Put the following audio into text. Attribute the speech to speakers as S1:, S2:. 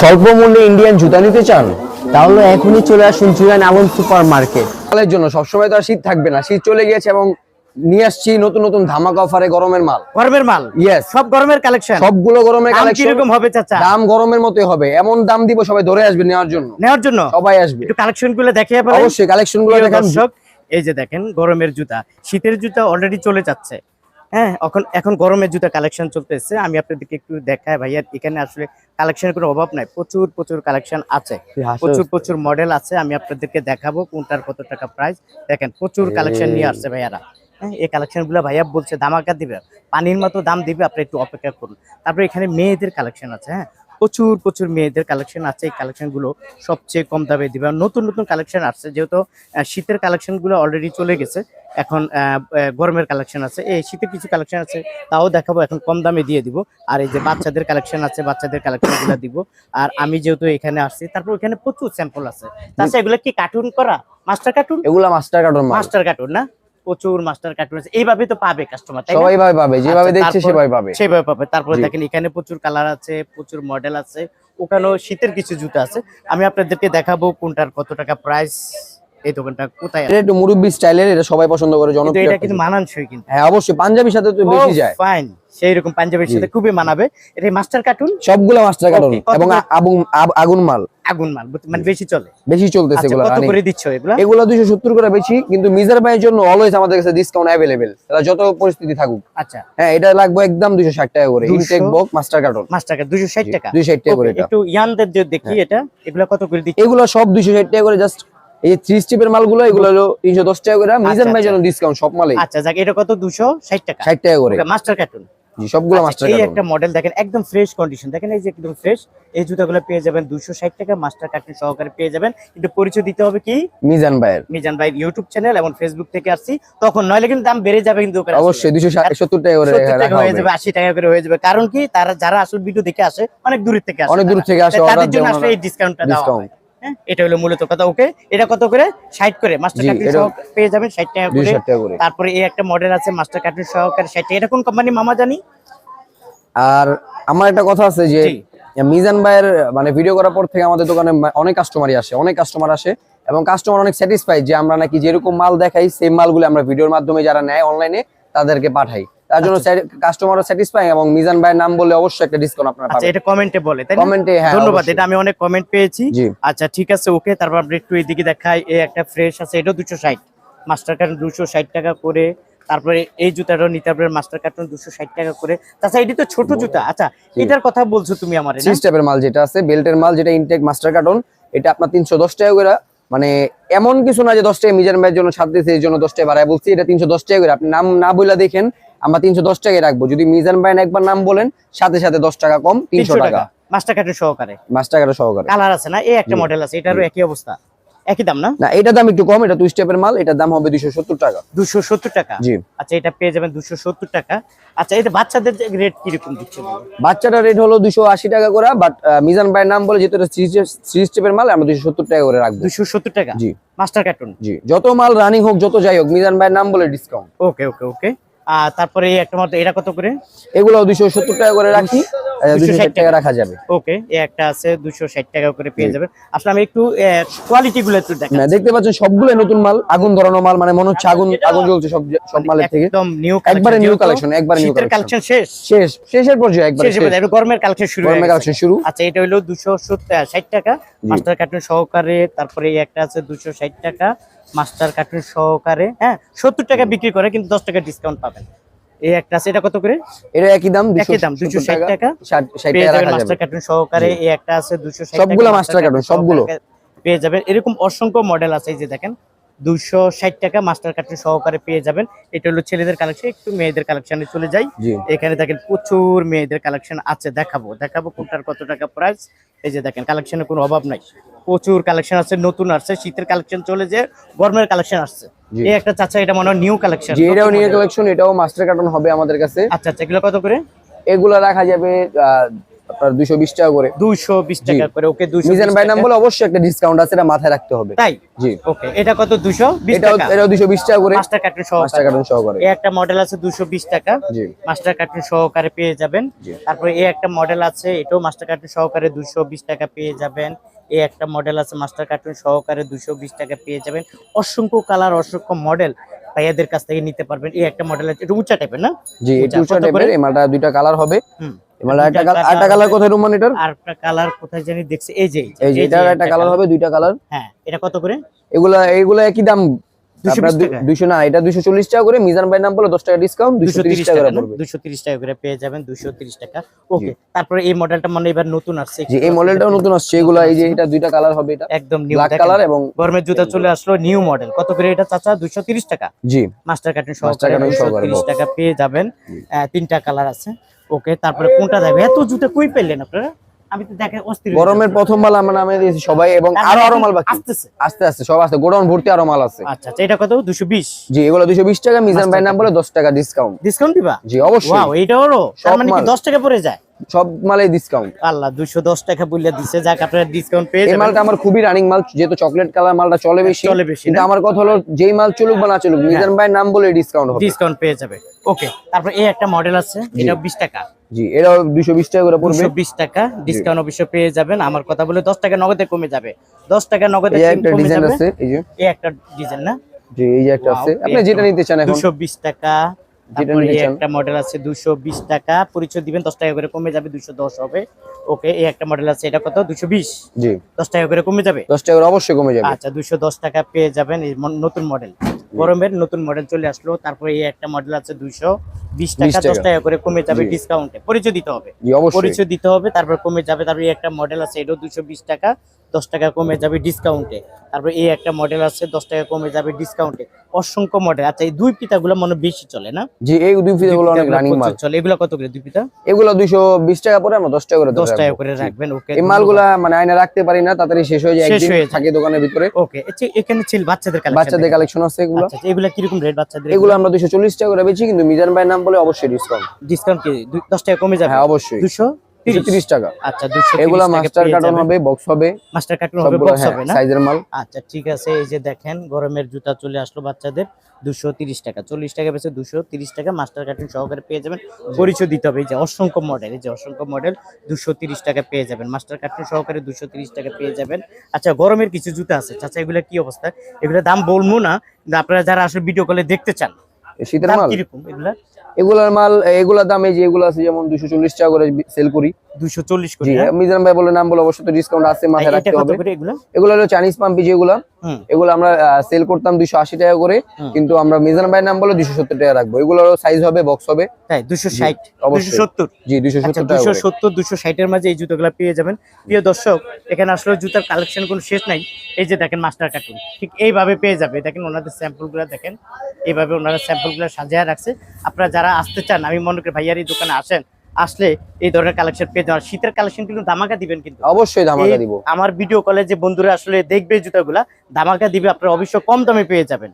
S1: স্বল্প মূল্যে ইন্ডিয়ান জুতা নিতে চান
S2: তাহলে এখনই চলে আসুন জুয়ান আলম সুপার মার্কেট
S1: জন্য সবসময় তো আর শীত থাকবে না শীত চলে গিয়েছে এবং নিয়ে আসছি নতুন নতুন ধামাকা অফারে গরমের মাল।
S3: গরমের মাল?
S1: ইয়েস
S3: সব গরমের কালেকশন
S1: সবগুলো গরমের কালেকশন
S3: কীরকম হবে চাচা?
S1: দাম গরমের মতোই হবে এমন দাম দিব সবাই ধরে আসবে নেওয়ার জন্য।
S3: নেওয়ার জন্য?
S1: সবাই আসবে।
S3: একটু কালেকশনগুলো দেখে
S1: অবশ্যই কালেকশনগুলো দেখেন।
S3: এই যে দেখেন গরমের জুতা শীতের জুতা অলরেডি চলে যাচ্ছে। হ্যাঁ এখন এখন গরমের জুতা কালেকশন চলতেছে। আমি আপনাদেরকে একটু দেখাই ভাইয়া এখানে আসলে কালেকশনের কোনো অভাব নাই। প্রচুর প্রচুর কালেকশন আছে। প্রচুর প্রচুর মডেল আছে। আমি আপনাদেরকে দেখাবো কোনটার কত টাকা প্রাইস দেখেন প্রচুর কালেকশন নিয়ে আসছে ভাইয়ারা। হ্যাঁ এই কালেকশনগুলো ভাইয়া বলছে দামাকা দিবে। পানির মতো দাম দিবে আপনি একটু অপেক্ষা করুন। তারপরে এখানে মেয়েদের কালেকশন আছে হ্যাঁ। প্রচুর প্রচুর মেয়েদের কালেকশন আছে। এই কালেকশনগুলো সবচেয়ে কম দামে দিবে। নতুন নতুন কালেকশন আসছে যেহেতু শীতের কালেকশনগুলো অলরেডি চলে গেছে। এখন গরমের কালেকশন আছে। এই শীতের কিছু কালেকশন আছে তাও দেখাবো এখন কম দামে দিয়ে দিব। আর এই যে বাচ্চাদের কালেকশন আছে বাচ্চাদের কালেকশনগুলো দিব। আর আমি যেহেতু এখানে আসছি তারপর এখানে প্রচুর স্যাম্পল আছে। তাছাড়া এগুলো কি কার্টুন করা? মাস্টার কার্টুন
S1: এগুলা মাস্টার কার্টুন
S3: মাস্টার কার্টুন না? প্রচুর মাস্টার কার্ড রয়েছে। এইভাবে তো পাবে কাস্টমার?
S1: সবাই ভাবে পাবে যেভাবে
S3: আচ্ছা,
S1: দেখছে সেভাবে পাবে।
S3: সেভাবে পাবে। তারপরে দেখেন এখানে প্রচুর কালার আছে প্রচুর মডেল আছে। ওখানেও শীতের কিছু জুতো আছে। আমি আপনাদেরকে দেখাবো কোনটার কত টাকা প্রাইস এই দোকানটা কোথায়
S1: এটা একটু মুরব্বি স্টাইলের এটা সবাই পছন্দ করে জনপ্রিয়
S3: এটা কিন্তু মানানসই কিন্তু।
S1: হ্যাঁ অবশ্যই পাঞ্জাবির সাথে তো বেশি যায়।
S3: ফাইন সেই রকম পাঞ্জাবের সাথে খুবই মানাবে। এটা মাস্টার কার্টুন?
S1: সবগুলো মাস্টার কার্টন এবং আগুন আগুন মাল।
S3: আগুন মাল মানে বেশি চলে।
S1: বেশি চলতেছে
S3: আচ্ছা
S1: এগুলো
S3: কত করে দিচ্ছ এগুলা?
S1: এগুলো দুইশো সত্তর করে বেশি কিন্তু মিজার ভাইয়ের জন্য অলওয়েজ আমাদের কাছে ডিসকাউন্ট অ্যাভেলেবেল তারা যত পরিস্থিতি থাকুক।
S3: আচ্ছা।
S1: হ্যাঁ এটা লাগবে একদম দুইশো ষাট টাকা করে। ইনটেক বক মাস্টার কার্টন
S3: মাস্টার দুশো ষাট টাকা।
S1: দুইশো ষাট টাকা করে এটা।
S3: একটু ইয়ানদের যে দেখি এটা। এগুলা কত করে দিচ্ছ?
S1: এগুলো সব দুইশো ষাট টাকা করে জাস্ট এই থ্রি স্টেপের মালগুলো এগুলো হলো তিনশো দশ টাকা করে। মিজান ভাইয়ের জন্য ডিসকাউন্ট সব মালে
S3: আচ্ছা যাক এটা কত? দুশো ষাট টাকা।
S1: ষাট টাকা করে।
S3: মাস্টার কার্টুন
S1: জি সবগুলো
S3: আচ্ছা,
S1: মাস্টার
S3: এই একটা মডেল দেখেন একদম ফ্রেশ কন্ডিশন দেখেন এই যে একদম ফ্রেশ এই জুতাগুলো পেয়ে যাবেন দুশো ষাট টাকা মাস্টার সহকারে পেয়ে যাবেন। কিন্তু পরিচয় দিতে হবে কি?
S1: মিজান ভাইয়ের।
S3: মিজান ভাই ইউটিউব চ্যানেল এবং ফেসবুক থেকে আসছি। তখন নইলে কিন্তু দাম বেড়ে যাবে কিন্তু
S1: অবশ্যই দুইশো সত্তর টাকা করে
S3: 70 টাকা
S1: রাখা
S3: হয়ে যাবে আশি টাকা করে হয়ে যাবে। কারণ কি? তারা যারা আসল ভিডিও দেখে আসে অনেক দূর থেকে আসে
S1: অনেক দূর থেকে আসে,
S3: তাদের জন্য আসলে এই ডিসকাউন্টটা দেওয়া হ্যাঁ। এটা হলো মূলত কথা। ওকে এটা কত করে? ষাট করে। মাস্টার কার্টুন সহ পেয়ে যাবেন ষাট টাকা করে। তারপরে এই একটা মডেল আছে মাস্টার কার্টুন সহকারে ষাট টাকা। এটা কোন কোম্পানি মামা জানি?
S1: আর আমার একটা কথা আছে যে মিজান ভাইয়ের মানে ভিডিও করার পর থেকে আমাদের দোকানে অনেক কাস্টমারই আসে অনেক কাস্টমার আসে এবং কাস্টমার অনেক স্যাটিসফাইড যে আমরা নাকি যেরকম মাল দেখাই সেই মালগুলো আমরা ভিডিওর মাধ্যমে যারা নেয় অনলাইনে তাদেরকে পাঠাই। তার জন্য কাস্টমারও স্যাটিসফাই এবং মিজান ভাইয়ের নাম বলে অবশ্যই একটা ডিসকাউন্ট আপনারা
S3: আচ্ছা
S1: পাবেন।
S3: এটা কমেন্টে বলে তাই না?
S1: কমেন্টে হ্যাঁ
S3: ধন্যবাদ এটা আমি অনেক কমেন্ট পেয়েছি। আচ্ছা ঠিক আছে ওকে তারপর আমরা একটু এদিকে দেখাই এই একটা ফ্রেশ আছে এটা দুশো ষাট। মাস্টার কার্টুন দুশো ষাট টাকা করে তারপরে এই জুতাটাও নিতে মাস্টার কার্টুন দুশো ষাট টাকা করে। তাছাড়া এটি তো ছোট জুতা আচ্ছা এটার কথা বলছো তুমি আমার
S1: থ্রি স্টেপের মাল যেটা আছে বেল্টের মাল যেটা ইনটেক মাস্টার কার্টন এটা আপনার তিনশো দশ টাকা করে। মানে এমন কিছু না যে দশ টাকা মিজান ভাইয়ের জন্য ছাড় দিয়েছে এই জন্য দশ টাকা বাড়ায় বলছি এটা তিনশো দশ টাকা করে। আপনি নাম না বলে দেখেন আমরা তিনশো দশ টাকায় রাখব। যদি মিজান ভাই একবার নাম বলেন সাথে সাথে দশ টাকা কম তিনশো টাকা।
S3: মাস্টার সহকারে।
S1: মাস্টার সহকারে।
S3: কালার আছে না? এই একটা মডেল আছে এটারও একই অবস্থা। একই দাম না?
S1: না দাম একটু কম এটা দুই স্টেপের মাল এটার দাম হবে দুইশো সত্তর টাকা।
S3: দুশো সত্তর টাকা?
S1: জি।
S3: আচ্ছা এটা পেয়ে যাবেন দুশো সত্তর টাকা। আচ্ছা এটা বাচ্চাদের রেট?
S1: বাচ্চাটার রেট হলো দুশো আশি টাকা করে বাট মিজান ভাইয়ের নাম বলে যেহেতু স্টেপের মাল আমরা টাকা করে রাখব।
S3: দুশো সত্তর টাকা?
S1: জি।
S3: মাস্টার কার্টুন
S1: জি। যত মাল রানিং হোক যত যাই হোক মিজান ভাইয়ের নাম বলে ডিসকাউন্ট
S3: ওকে ওকে ওকে আর তারপরে একটা মতো এটা কত করে?
S1: এগুলো দুইশো সত্তর টাকা করে রাখি দুশো
S3: 260
S1: ষাট টাকা। রাখা যাবে।
S3: ওকে একটা আছে দুশো ষাট টাকা করে পেয়ে যাবেন। আসলে আমি একটু কোয়ালিটি গুলো একটু
S1: দেখতে পাচ্ছেন সবগুলো নতুন মাল আগুন ধরানো মাল মানে মনে হচ্ছে আগুন আগুন জ্বলছে সব সব মালের থেকে।
S3: একদম নিউ
S1: একবারে new collection, একবারে collection।
S3: কালেকশন শেষ।
S1: শেষ শেষের পর্যায়ে একবার
S3: শেষ। একটু গরমের কালেকশন শুরু
S1: গরমের কালেকশন শুরু।
S3: আচ্ছা এটা হলো দুশো ষাট টাকা। মাস্টার কার্টুন সহকারে তারপরে একটা আছে দুশো ষাট টাকা। মাস্টার কার্টুন সহকারে হ্যাঁ সত্তর টাকা বিক্রি করে কিন্তু দশ টাকা ডিসকাউন্ট পাবেন। এই একটা আছে এটা কত করে?
S1: এটা একই দাম
S3: একই দাম, 260 টাকা।
S1: ষাট টাকা রাখা
S3: মাস্টার কার্টুন সহকারে এই একটা আছে দুশো
S1: সবগুলো মাস্টার কার্টুন সবগুলো।
S3: পেয়ে যাবেন। এরকম অসংখ্য মডেল আছে এই যে দেখেন। দুশো ষাট টাকা মাস্টার কার্টুন সহকারে পেয়ে যাবেন। এটা হলো ছেলেদের কালেকশন একটু মেয়েদের কালেকশনে চলে যাই। এখানে দেখেন প্রচুর মেয়েদের কালেকশন আছে দেখাবো দেখাবো কোনটার কত টাকা প্রাইস এই যে দেখেন কালেকশনের কোনো অভাব নাই। প্রচুর কালেকশন আছে নতুন আসছে শীতের কালেকশন চলে যে গরমের কালেকশন আসছে। এই একটা চাচা এটা মনে হয় নিউ কালেকশন
S1: এটাও নিয়ে কালেকশন এটাও মাস্টার কার্টন হবে আমাদের কাছে।
S3: আচ্ছা আচ্ছা এগুলো কত করে?
S1: এগুলো রাখা যাবে আপনার দুইশো বিশ টাকা করে।
S3: দুইশো বিশ টাকা করে ওকে দুইশো
S1: মিজান ভাই নাম বলে অবশ্যই একটা ডিসকাউন্ট আছে এটা মাথায় রাখতে হবে।
S3: তাই?
S1: জি।
S3: ওকে এটা কত দুশো বিশ
S1: এটাও
S3: টাকা?
S1: এটাও দুইশো বিশ টাকা করে।
S3: মাস্টার কার্টুন
S1: মাস্টার
S3: সহকারে
S1: কার্টুন সহকারে।
S3: এই একটা মডেল আছে দুশো বিশ টাকা।
S1: জি।
S3: মাস্টার কার্টুন সহকারে পেয়ে যাবেন। তারপরে এই একটা মডেল আছে এটাও মাস্টার কার্টুন সহকারে দুশো বিশ টাকা পেয়ে যাবেন। এই একটা মডেল আছে মাস্টার কার্টুন সহকারে দুশো বিশ টাকা পেয়ে যাবেন। অসংখ্য কালার অসংখ্য মডেল ভাইয়াদের কাছ থেকে নিতে পারবেন। এই একটা মডেল আছে এটা উঁচা টাইপের না?
S1: জি এটা উঁচা। টাইপের এই মালটা দুইটা কালার হবে। একটা কালার একটা কালার কোথায় রুমান এটার?
S3: আর একটা কালার কোথায় জানি দেখছি। এই যে
S1: এই যে এটার একটা কালার হবে দুইটা কালার।
S3: হ্যাঁ এটা কত করে?
S1: এগুলা এগুলা একই দাম।
S3: 220
S1: আপনার
S3: টাকা?
S1: না এটা দুইশো চল্লিশ টাকা করে মিজান ভাই নাম বলে দশ টাকা ডিসকাউন্ট দুইশো
S3: দুশো
S1: তিরিশ
S3: তিরিশ
S1: টাকা
S3: টাকা
S1: করে পড়বে।
S3: টাকা করে পেয়ে যাবেন দুশো তিরিশ টাকা। ওকে তারপরে এই মডেলটা মানে এবার নতুন আসছে।
S1: এই মডেলটাও নতুন আসছে। এগুলা এই যে এটা দুইটা কালার হবে এটা।
S3: একদম নিউ
S1: ব্ল্যাক কালার এবং
S3: গরমের জুতা চলে আসলো নিউ মডেল কত করে এটা চাচা? দুশো তিরিশ টাকা?
S1: জি।
S3: মাস্টার কার্টুন তিরিশ টাকা পেয়ে যাবেন। তিনটা কালার আছে। ওকে তারপরে কোনটা দেবে? এত জুতা কই পেলেন আপনারা? আমি তো দেখে অস্থির
S1: গরমের প্রথম মাল আমরা নামে দিয়েছি সবাই এবং আরও
S3: মানে আরও
S1: মাল বাকি।
S3: আসতেছে।
S1: আস্তে আস্তে সব আসছে গোডাউন ভর্তি আরও মাল আছে।
S3: আচ্ছা আচ্ছা এটা কত? দুশো বিশ?
S1: জি এগুলো দুইশো বিশ টাকা মিজান ভাই নাম বলে দশ টাকা ডিসকাউন্ট
S3: ডিসকাউন্ট দিবা?
S1: জি অবশ্যই।
S3: ওয়াও হলো? তার মানে কি
S1: মাল।
S3: দশ টাকা পড়ে যায়?
S1: সব মালে ডিসকাউন্ট
S3: আল্লাহ দুশো দশ টাকা বললে দিছে যাক আপনারা ডিসকাউন্ট পেয়ে
S1: এই মালটা আমার খুবই রানিং মাল যেহেতু চকলেট কালার মালটা চলে বেশি।
S3: চলে বেশি
S1: কিন্তু আমার কথা হলো যেই মাল চলুক বা না চলুক মিজান ভাই নাম বলে ডিসকাউন্ট হবে।
S3: ডিসকাউন্ট পেয়ে যাবে। ওকে তারপর এই একটা মডেল আছে এটা বিশ টাকা।
S1: জি এটাও দুইশো বিশ টাকা করে পড়বে।
S3: দুশো বিশ টাকা ডিসকাউন্ট অবশ্য পেয়ে যাবেন। আমার কথা বলে দশ টাকা নগদে কমে যাবে। দশ টাকা নগদে কমে
S1: ডিজাইন
S3: যাবে।
S1: আছে এই যে।
S3: এই একটা ডিজাইন না?
S1: জি এই যে একটা আছে। আপনি যেটা নিতে চান এখন।
S3: দুশো বিশ টাকা।
S1: যেটা
S3: তারপরে। একটা মডেল আছে দুশো বিশ টাকা। পরিচয় দিবেন দশ টাকা করে কমে যাবে দুশো দশ হবে। ওকে এই একটা মডেল আছে এটা কত?
S1: জি।
S3: টাকা করে কমে যাবে?
S1: টাকা করে অবশ্যই কমে যাবে।
S3: আচ্ছা টাকা পেয়ে যাবেন এই নতুন মডেল গরমের নতুন মডেল চলে আসলো। তারপরে এই একটা মডেল আছে দুশো বিশ টাকা
S1: 20 টাকা।
S3: টাকা করে কমে যাবে। ডিসকাউন্টে পরিচয় দিতে হবে। পরিচয় দিতে হবে তারপর কমে যাবে। তারপরে এই একটা মডেল আছে এটাও দুশো বিশ টাকা। দশ টাকা কমে যাবে ডিসকাউন্টে তারপরে এই একটা মডেল আছে দশ টাকা কমে যাবে ডিসকাউন্টে অসংখ্য মডেল আচ্ছা এই দুই পিতাগুলো মনে বেশি চলে না?
S1: জি এই দুই ফিতে গুলো অনেক রানিং মাল।
S3: চলে। এগুলো কত করে দুই পিতা?
S1: এগুলো দুইশো বিশ টাকা পরে আমরা দশ টাকা করে
S3: দশ টাকা করে রাখবেন ওকে
S1: এই মালগুলা মানে আয়না রাখতে পারি না তাড়াতাড়ি শেষ হয়ে যায় একদিন থাকে দোকানের ভিতরে।
S3: ওকে আচ্ছা এখানে ছিল বাচ্চাদের কালেকশন
S1: বাচ্চাদের কালেকশন আছে এগুলো।
S3: আচ্ছা এগুলো কীরকম রেট বাচ্চাদের?
S1: এগুলো আমরা দুইশো চল্লিশ টাকা করে বেচি কিন্তু মিজান ভাইয়ের নাম বলে অবশ্যই ডিসকাউন্ট
S3: ডিসকাউন্ট কি? দুই- দশ টাকা কমে যাবে?
S1: হ্যাঁ অবশ্যই।
S3: দুশো
S1: দুশো তিরিশ টাকা।
S3: আচ্ছা দুশো
S1: এগুলা মাস্টার কার্টন হবে বক্স হবে
S3: মাস্টার কার্টুন হবে বক্স হবে না?
S1: সাইজের মাল।
S3: আচ্ছা ঠিক আছে এই যে দেখেন গরমের জুতা চলে আসলো বাচ্চাদের দুশো তিরিশ টাকা চল্লিশ টাকা বেশি দুশো তিরিশ টাকা মাস্টার কার্টুন সহকারে পেয়ে যাবেন। পরিচয় দিতে হবে এই যে অসংখ্য মডেল এই যে অসংখ্য মডেল দুশো তিরিশ টাকা পেয়ে যাবেন। মাস্টার কার্টুন সহকারে দুশো তিরিশ টাকা পেয়ে যাবেন। আচ্ছা গরমের কিছু জুতা আছে। চাচা এগুলো কি অবস্থা? এগুলো দাম বলব না আপনারা যারা আসলে ভিডিও কলে দেখতে চান
S1: শীতের মাল?
S3: কীরকম এগুলা?
S1: এগুলার মাল এগুলার দাম এই যে এগুলো আছে যেমন দুশো চল্লিশ টাকা করে সেল করি।
S3: দুশো চল্লিশ করে
S1: জি
S3: হ্যাঁ?
S1: মিজান ভাই বলে নাম বলে অবশ্যই তো ডিসকাউন্ট আছে মাথায় রাখতে হবে।
S3: এগুলো?
S1: এগুলো হলো চাইনিজ পাম্পি যেগুলো এগুলো। আমরা সেল করতাম দুইশো আশি টাকা করে কিন্তু আমরা মিজান ভাইয়ের নাম বলে দুশো সত্তর টাকা রাখব। এগুলোর সাইজ হবে বক্স হবে।
S3: দুশো ষাট দুশো সত্তর?
S1: জি দুশো
S3: আচ্ছা
S1: সত্তর টাকা
S3: দুশো। সত্তর দুশো ষাটের মাঝে এই জুতোগুলো পেয়ে যাবেন। প্রিয় দর্শক এখানে আসলে জুতার কালেকশন কোনো শেষ নাই। এই যে দেখেন মাস্টার কার্টুন ঠিক এইভাবে পেয়ে যাবে। দেখেন ওনাদের স্যাম্পলগুলো দেখেন। এইভাবে ওনারা স্যাম্পলগুলো সাজিয়ে রাখছে। আপনারা যারা আসতে চান আমি মনে করি ভাইয়ার এই দোকানে আসেন আসলে এই ধরনের কালেকশন পেয়ে যাওয়ার শীতের কালেকশন কিন্তু ধামাকা দিবেন কিন্তু।
S1: অবশ্যই ধামাকা দিব।
S3: আমার ভিডিও কলে যে বন্ধুরা আসলে দেখবে জুতাগুলা ধামাকা দিবে আপনারা অবশ্যই কম দামে পেয়ে যাবেন।